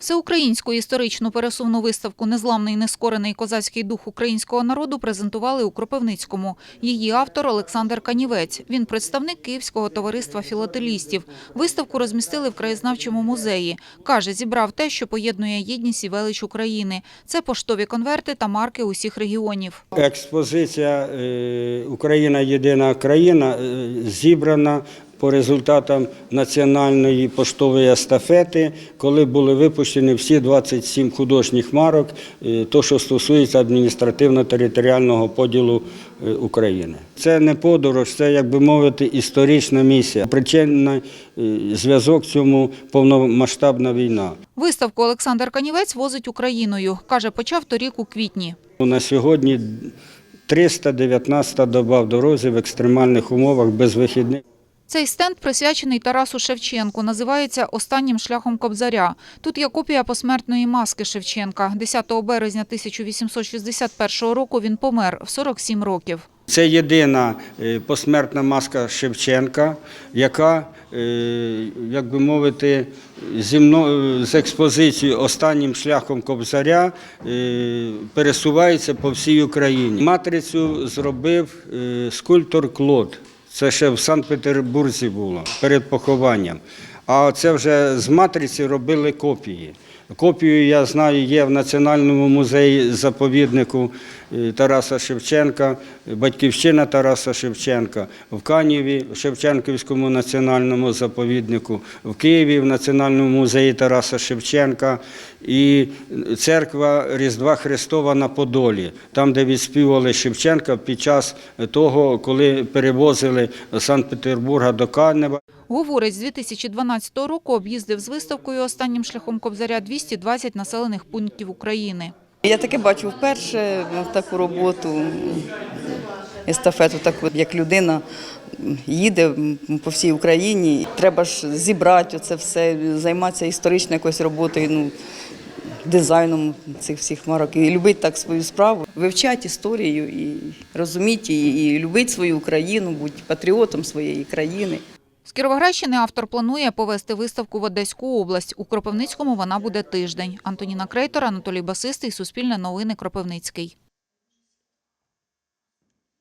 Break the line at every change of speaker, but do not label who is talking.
Всеукраїнську історичну пересувну виставку Незламний нескорений козацький дух українського народу презентували у Кропивницькому. Її автор Олександр Канівець. Він представник Київського товариства філателістів. Виставку розмістили в краєзнавчому музеї. Каже, зібрав те, що поєднує єдність і велич України. Це поштові конверти та марки усіх регіонів.
Експозиція е, Україна єдина країна е, зібрана по результатам національної поштової естафети, коли були випущені всі 27 художніх марок, е, то, що стосується адміністративно-територіального поділу е, України. Це не подорож, це, як би мовити, історична місія. Причинний е, зв'язок цьому повномасштабна війна.
Виставку Олександр Канівець возить Україною. Каже, почав торік у квітні.
На сьогодні 319 доба в дорозі в екстремальних умовах без вихідних.
Цей стенд присвячений Тарасу Шевченку. Називається «Останнім шляхом Кобзаря». Тут є копія посмертної маски Шевченка. 10 березня 1861 року він помер в 47 років.
Це єдина е, посмертна маска Шевченка, яка, е, як би мовити, зі мною з експозицією останнім шляхом Кобзаря е, пересувається по всій Україні. Матрицю зробив скульптор Клод. Це ще в Санкт-Петербурзі було перед похованням. А це вже з матриці робили копії. Копію, я знаю, є в Національному музеї заповіднику е, Тараса Шевченка, батьківщина Тараса Шевченка, в Каніві, в Шевченківському національному заповіднику, в Києві, в Національному музеї Тараса Шевченка і церква Різдва Христова на Подолі, там, де відспівали Шевченка під час того, коли перевозили з Санкт-Петербурга до Канева.
Говорить, з 2012 року об'їздив з виставкою «Останнім шляхом Кобзаря» 220 населених пунктів України.
Я таке бачу вперше таку роботу, естафету, таку, як людина їде по всій Україні. Треба ж зібрати це все, займатися історичною якоюсь роботою, ну, дизайном цих всіх марок і любити так свою справу, вивчати історію і розуміти її, і любити свою Україну, бути патріотом своєї країни.
З Кіровоградщини автор планує повести виставку в Одеську область. У Кропивницькому вона буде тиждень. Антоніна Крейтор, Анатолій Басистий, Суспільне новини, Кропивницький.